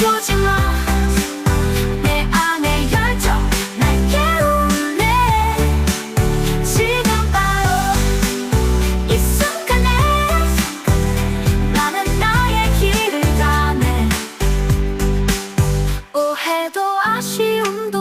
멈추지마. 내 안의 열정 날 깨우네. 지금 바로 이 순간에 나는 나의 길을 가네. 오해도 아쉬움도